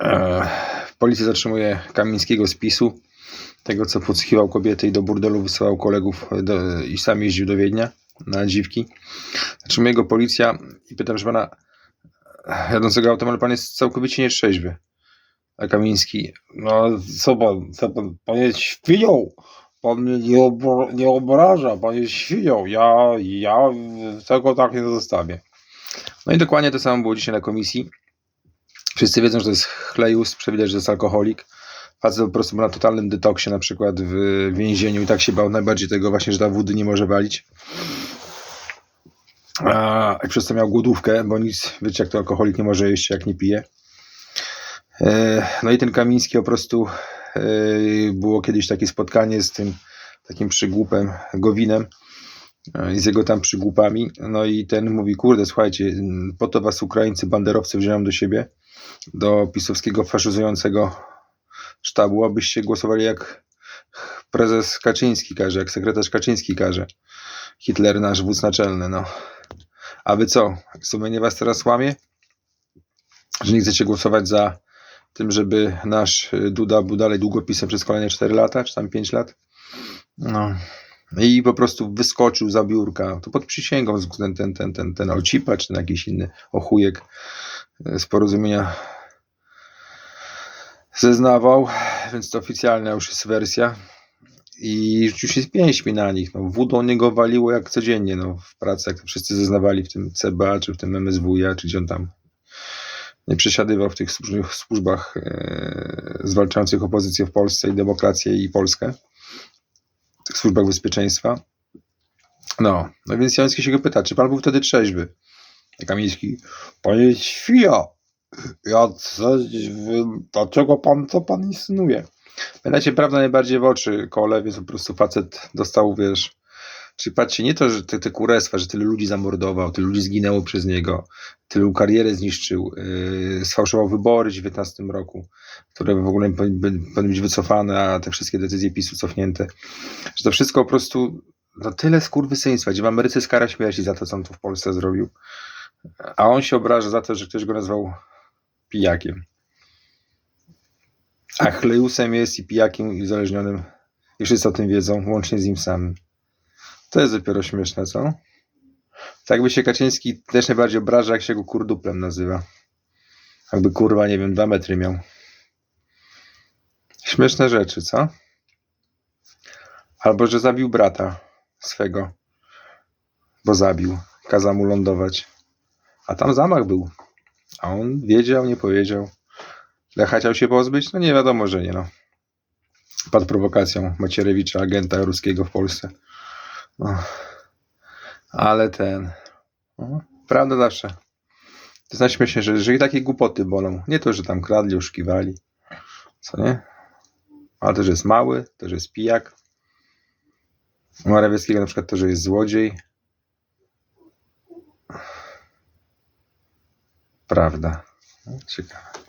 E, Policja zatrzymuje Kamińskiego z tego co podsłuchiwał kobiety i do burdelu wysyłał kolegów do, i sam jeździł do Wiednia na dziwki. Zatrzymuje go policja i pytam, że pana jadącego autem, ale pan jest całkowicie nietrzeźwy. A Kamiński, no co pan, co pan, pan jest świnią, pan mnie nie, obra- nie obraża, pan jest świnią, ja, ja tego tak nie zostawię. No i dokładnie to samo było dzisiaj na komisji. Wszyscy wiedzą, że to jest chlejus, przewidać, że to jest alkoholik. Facet po prostu był na totalnym detoksie, na przykład w więzieniu i tak się bał najbardziej tego właśnie, że ta wody nie może walić. A, I przez to miał głodówkę, bo nic, wiecie jak to alkoholik nie może jeść, jak nie pije. E, No i ten Kamiński po prostu e, było kiedyś takie spotkanie z tym takim przygłupem Gowinem e, i z jego tam przygłupami. No i ten mówi, kurde, słuchajcie, po to was Ukraińcy, banderowcy wziąłem do siebie, do pisowskiego faszyzującego sztabu, abyście głosowali jak prezes Kaczyński każe, jak sekretarz Kaczyński każe. Hitler nasz wódz naczelny, no. A wy co? Sumienie was teraz łamie? Że nie chcecie głosować za tym, żeby nasz y, Duda był dalej długopisem przez kolejne 4 lata, czy tam 5 lat? No. I po prostu wyskoczył za biurka. To pod przysięgą ten, ten, ten, ten, ten Ocipa, czy ten jakiś inny ochujek z porozumienia zeznawał, więc to oficjalna już jest wersja. I rzucił się z pięćmi na nich. No, wódą niego waliło jak codziennie no, w pracy, jak wszyscy zeznawali w tym CBA, czy w tym MSWiA, czy gdzie on tam nie przesiadywał w tych służbach, służbach e, zwalczających opozycję w Polsce i demokrację i Polskę. W tych służbach bezpieczeństwa. No, no więc Jański się go pyta, czy pan był wtedy trzeźwy? Kamiński, panie świja, ja wy- dlaczego pan, co pan insynuuje? Pamiętajcie, prawda najbardziej w oczy kole, więc po prostu facet dostał, wiesz, czy patrzcie, nie to, że te, te kurestwa, że tyle ludzi zamordował, tyle ludzi zginęło przez niego, tylu karierę zniszczył, yy, sfałszował wybory w 19 roku, które w ogóle powinny być wycofane, a te wszystkie decyzje PiSu cofnięte. Że to wszystko po prostu, no tyle skurwysyństwa, gdzie w Ameryce jest kara śmierci za to, co on tu w Polsce zrobił, a on się obraża za to, że ktoś go nazwał pijakiem. A chlejusem jest i pijakiem i uzależnionym. I wszyscy o tym wiedzą, łącznie z nim samym. To jest dopiero śmieszne, co? Tak by się Kaczyński też najbardziej obraża, jak się go kurduplem nazywa. Jakby kurwa, nie wiem, dwa metry miał. Śmieszne rzeczy, co? Albo, że zabił brata swego. Bo zabił. Kazał mu lądować. A tam zamach był. A on wiedział, nie powiedział. Lecha chciał się pozbyć? No nie wiadomo, że nie no. Pod prowokacją Macierewicza, agenta ruskiego w Polsce. No. Ale ten... No, prawda zawsze. To znaczy myślę, że, że i takie głupoty bolą. Nie to, że tam kradli, oszukiwali. Co nie? Ale to, że jest mały, to, że jest pijak. Morawieckiego na przykład to, że jest złodziej. Prawda. Ciekawe.